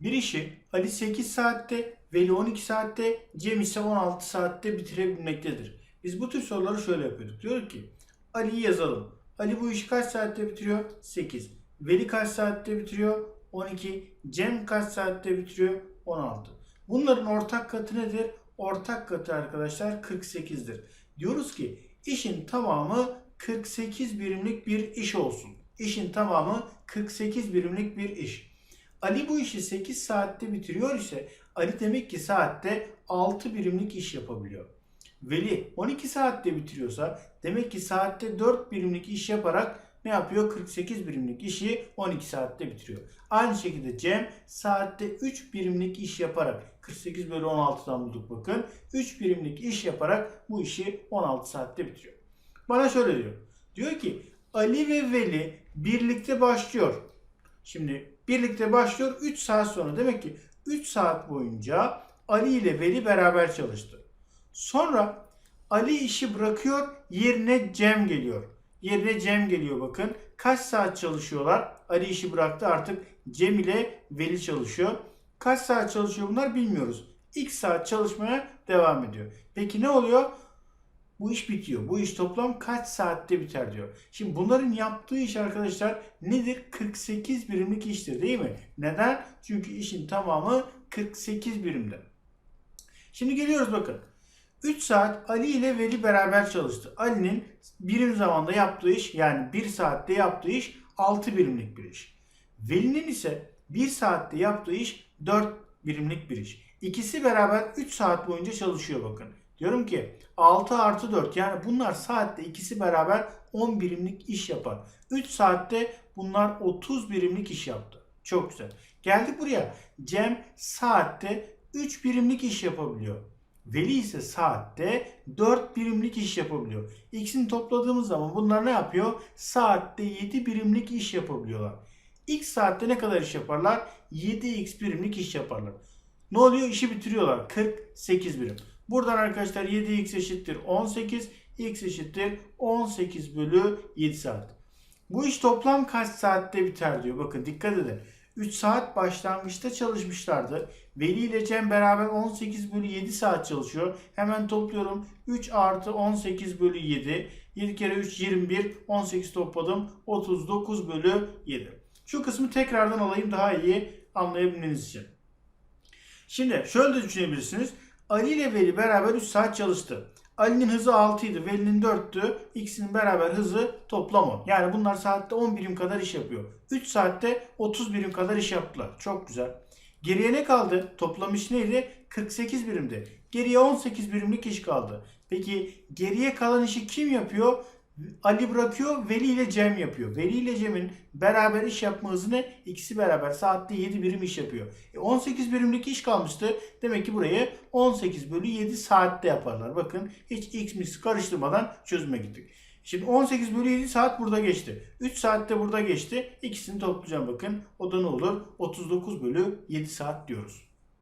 Bir işi Ali 8 saatte, Veli 12 saatte, Cem ise 16 saatte bitirebilmektedir. Biz bu tür soruları şöyle yapıyorduk. Diyorduk ki Ali'yi yazalım. Ali bu işi kaç saatte bitiriyor? 8. Veli kaç saatte bitiriyor? 12. Cem kaç saatte bitiriyor? 16. Bunların ortak katı nedir? Ortak katı arkadaşlar 48'dir. Diyoruz ki işin tamamı 48 birimlik bir iş olsun. İşin tamamı 48 birimlik bir iş. Ali bu işi 8 saatte bitiriyor ise Ali demek ki saatte 6 birimlik iş yapabiliyor. Veli 12 saatte bitiriyorsa demek ki saatte 4 birimlik iş yaparak ne yapıyor? 48 birimlik işi 12 saatte bitiriyor. Aynı şekilde Cem saatte 3 birimlik iş yaparak 48 bölü 16'dan bulduk bakın. 3 birimlik iş yaparak bu işi 16 saatte bitiriyor. Bana şöyle diyor. Diyor ki Ali ve Veli birlikte başlıyor. Şimdi birlikte başlıyor 3 saat sonra. Demek ki 3 saat boyunca Ali ile Veli beraber çalıştı. Sonra Ali işi bırakıyor yerine Cem geliyor. Yerine Cem geliyor bakın. Kaç saat çalışıyorlar? Ali işi bıraktı artık Cem ile Veli çalışıyor. Kaç saat çalışıyor bunlar bilmiyoruz. X saat çalışmaya devam ediyor. Peki ne oluyor? Bu iş bitiyor. Bu iş toplam kaç saatte biter diyor. Şimdi bunların yaptığı iş arkadaşlar nedir? 48 birimlik iştir değil mi? Neden? Çünkü işin tamamı 48 birimde. Şimdi geliyoruz bakın. 3 saat Ali ile Veli beraber çalıştı. Ali'nin birim zamanda yaptığı iş yani 1 saatte yaptığı iş 6 birimlik bir iş. Veli'nin ise 1 saatte yaptığı iş 4 birimlik bir iş. İkisi beraber 3 saat boyunca çalışıyor bakın. Diyorum ki 6 artı 4 yani bunlar saatte ikisi beraber 10 birimlik iş yapar. 3 saatte bunlar 30 birimlik iş yaptı. Çok güzel. Geldik buraya. Cem saatte 3 birimlik iş yapabiliyor. Veli ise saatte 4 birimlik iş yapabiliyor. İkisini topladığımız zaman bunlar ne yapıyor? Saatte 7 birimlik iş yapabiliyorlar. X saatte ne kadar iş yaparlar? 7x birimlik iş yaparlar. Ne oluyor? İşi bitiriyorlar. 48 birim. Buradan arkadaşlar 7x eşittir 18. x eşittir 18 bölü 7 saat. Bu iş toplam kaç saatte biter diyor. Bakın dikkat edin. 3 saat başlangıçta çalışmışlardı. Veli ile Cem beraber 18 bölü 7 saat çalışıyor. Hemen topluyorum. 3 artı 18 bölü 7. 7 kere 3 21. 18 topladım. 39 bölü 7. Şu kısmı tekrardan alayım daha iyi anlayabilmeniz için. Şimdi şöyle de düşünebilirsiniz. Ali ile Veli beraber 3 saat çalıştı. Ali'nin hızı 6 idi, Veli'nin 4'tü. İkisinin beraber hızı toplam 10. Yani bunlar saatte 10 birim kadar iş yapıyor. 3 saatte 30 birim kadar iş yaptılar. Çok güzel. Geriye ne kaldı? Toplam iş neydi? 48 birimdi. Geriye 18 birimlik iş kaldı. Peki geriye kalan işi kim yapıyor? Ali bırakıyor, Veli ile Cem yapıyor. Veli ile Cem'in beraber iş yapma hızı ne? İkisi beraber saatte 7 birim iş yapıyor. E 18 birimlik iş kalmıştı. Demek ki burayı 18 bölü 7 saatte yaparlar. Bakın hiç x mis karıştırmadan çözüme gittik. Şimdi 18 bölü 7 saat burada geçti. 3 saatte burada geçti. İkisini toplayacağım bakın. O da ne olur? 39 bölü 7 saat diyoruz.